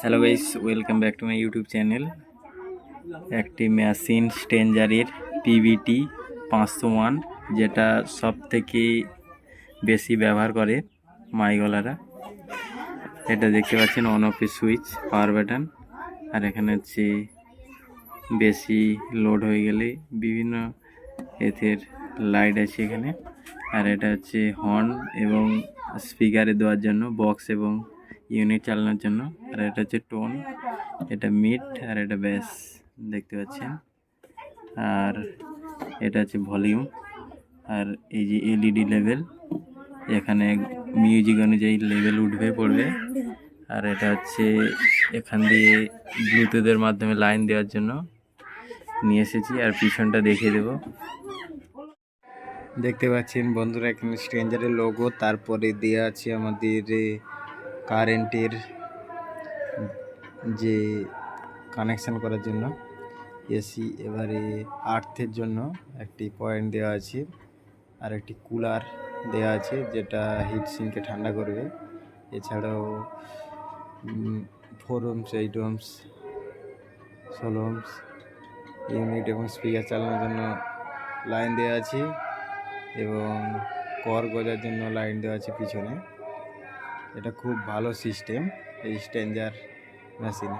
Hello guys welcome back to my YouTube channel একটি machine স্টেঞ্জারের PVT পাঁচশো one, যেটা সব থেকে বেশি ব্যবহার করে মাইগলারা। এটা দেখতে পাচ্ছেন অন অফের সুইচ পাওয়ার বাটন আর এখানে হচ্ছে বেশি লোড হয়ে গেলে বিভিন্ন এথের লাইট আছে এখানে। আর এটা হচ্ছে হর্ন এবং স্পিকারে দেওয়ার জন্য বক্স এবং ইউনিট চালানোর জন্য। আর এটা হচ্ছে টোন এটা মিড আর এটা ব্যাস দেখতে পাচ্ছেন। আর এটা হচ্ছে ভলিউম আর এই যে এলইডি লেভেল এখানে মিউজিক অনুযায়ী লেভেল উঠবে, পড়বে। আর এটা হচ্ছে এখান দিয়ে ব্লুটুথের মাধ্যমে লাইন দেওয়ার জন্য নিয়ে এসেছি, আর পিছনটা দেখিয়ে দেবো। দেখতে পাচ্ছেন বন্ধুরা, এখানে স্ট্রেঞ্জারের লোগো তারপরে দেওয়া আছে আমাদের কারেন্টের যে কানেকশান করার জন্য এসি এবারে আর্থের জন্য একটি পয়েন্ট দেওয়া আছে আর একটি কুলার দেওয়া আছে যেটা হিট সিঙ্কে ঠান্ডা করবে। এছাড়াও ফোর ওমস এইট ওমস ষোলো ইউনিট এবং স্পিকার চালানোর জন্য লাইন দেওয়া আছে এবং কর গজার জন্য লাইন দেওয়া আছে পিছনে। এটা খুব ভালো সিস্টেম এই স্ট্যান্ডার মেশিনে